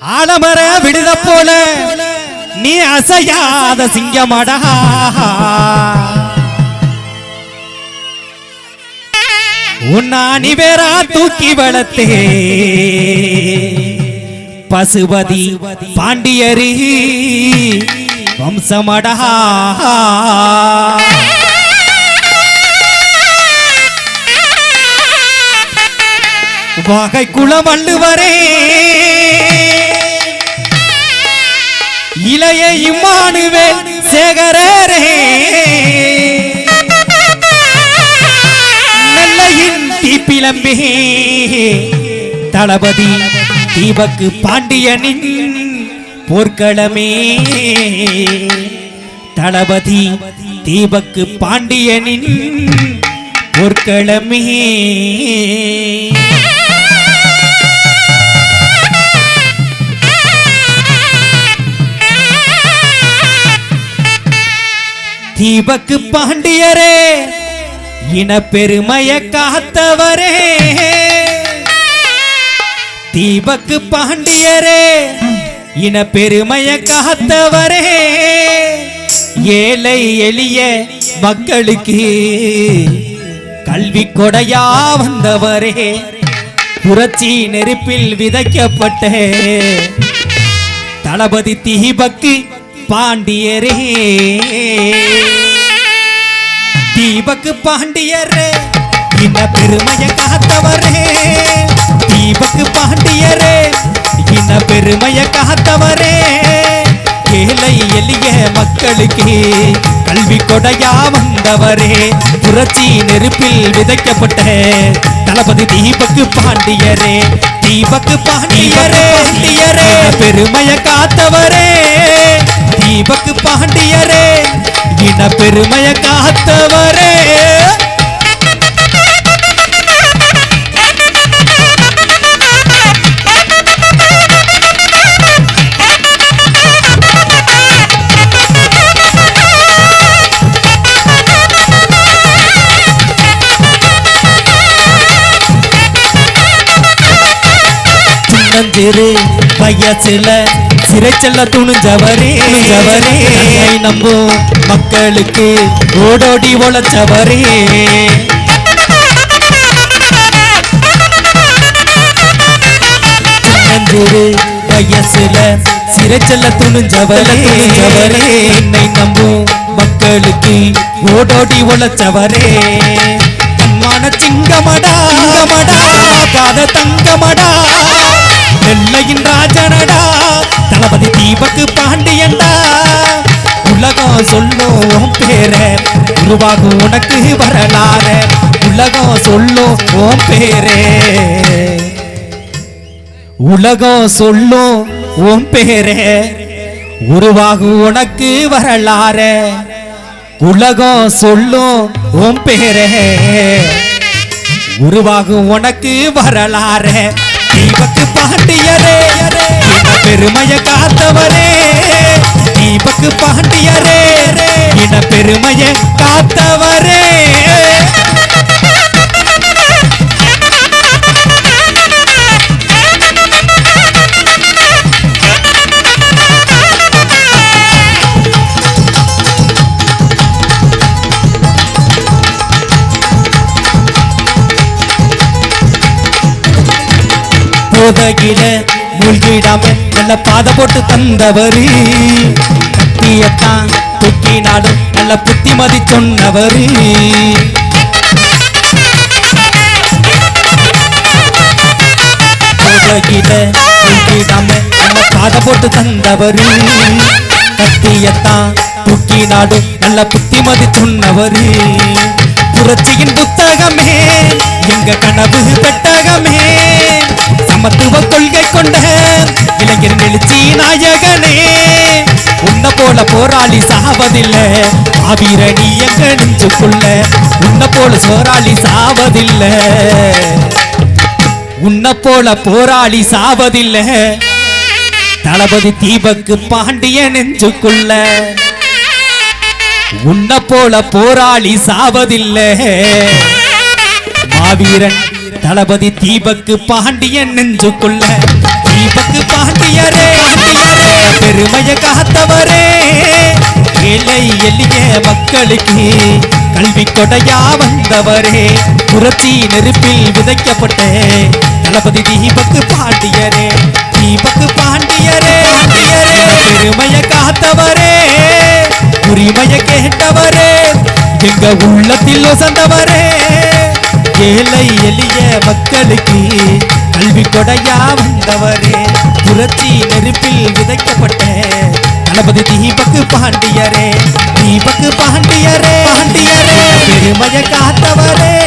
ஆலமர விடுத போல நீ அசையாத சிங்கமடா. உன்னானி வேறா தூக்கி வளர்த்தே. பசுபதி பாண்டியரி வம்சமடா. வாகை குளம் வள்ளுவரே இளைய இம்மானுவேல் சேகரரே. நெல்லையின் தீப்பிலம்பே தளபதி தீபக்கு பாண்டியனின் போர்க்களமே. தளபதி தீபக்கு பாண்டியனின் பொற்களமே தீபக்கு பாண்டியரே இனப்பெருமைய காத்தவரே. தீபக்கு பாண்டியரே இனப்பெருமைய காத்தவரே. ஏழை எளிய மக்களுக்கு கல்வி கொடையா வந்தவரே. புரட்சி நெருப்பில் விதைக்கப்பட்ட தளபதி தீபக்கு பாண்டியரே. தீபக்கு பாண்டியரே இந்த பெருமைய காத்தவரே. தீபக்கு பாண்டியரே இந்த பெருமைய காத்தவரே. ஏழை எளிய மக்களுக்கு கல்வி கொடையா வந்தவரே. புரட்சி நெருப்பில் விதைக்கப்பட்ட தளபதி தீபக்கு பாண்டியரே. தீபக்கு பாண்டியரே பாண்டியரே பெருமைய காத்தவரே. தீபக்கு பாண்டியரே இன பெருமைய காத்தவரே. சின்னஞ்சிறு வயசுல சிறைச்செல்ல துணிஞ்சவரே ஜவரே நம்போ மக்களுக்கு ஓடோடி உழைச்சவரே சின்னஞ்சிறு வயசுல சிறைச்செல்ல துணிஞ்சவரே. ஜவரே என்னை நம்போ மக்களுக்கு ஓடோடி உழைச்சவரே தன்மான சிங்கமடா மடா காத தங்கமடா. தளபதி பாண்டியண்டா உலகம் சொல்லும் உன் பேர உருவாகும் உனக்கு வரலாற. உலகம் சொல்லும் உன் பேரே. உலகம் சொல்லும் உன் பேரே உருவாகும் உனக்கு வரலாற. உலகம் சொல்லும் உன் பேரே. உருவாகும் உனக்கு வரலாற. தீபக்கு பாண்டியரே பெருமைய காத்தவரே. தீபக்கு பாண்டியரே இன பெருமைய காத்தவரே. போதகில மூழ்கிடாம நல்ல பாத போட்டு தந்தவரு. கத்தியத்தான் தூக்கினாலும் நல்ல புத்திமதி சொன்னவரு. போதகில மூழ்கிடாம நல்ல பாத போட்டு தந்தவரு. கத்தியத்தான் தூக்கினாலும் நல்ல புத்திமதி சொன்னவரு. புரட்சியின் புத்தகமே எங்க கனவு பெட்டகமே. சமத்துவ கொள்கை கொண்ட இளைஞர் எழுச்சி நாயகனே. உன்ன போல போராளி சாவதில்லை மாவீரணி எங்க நெஞ்சுக்குள்ள? உன்ன போல போராளி சாவதில்லை. உன்ன போல போராளி சாவதில்லை. தளபதி தீபக்கு பாண்டிய நெஞ்சுக்குள்ள. உன்ன போல போராளி சாவதில்லை. மாவீரன் தளபதி தீபக்கு பாண்டியன் நெஞ்சுக்குள்ள. தீபக்கு பாண்டியரே பெருமைய காத்தவரே. ஏழை எளிய மக்களுக்கு கல்வி கொடையா வந்தவரே. புரட்சி நெருப்பில் விதைக்கப்பட்ட தளபதி தீபக்கு பாண்டியரே. தீபக்கு பாண்டியரே பெருமைய காத்தவரே. உரிமைய கேட்டவரே எங்க உள்ளத்தில் வசந்தவரே ஏழை எளிய மக்களுக்கு கல்வி கொடையா வந்தவரே புரட்சி நெருப்பில் விதைக்கப்பட்ட தளபதி தீபக்கு பாண்டியரே. தீபக்கு பாண்டியரே. பாண்டியரே. பெருமைய காத்தவரே.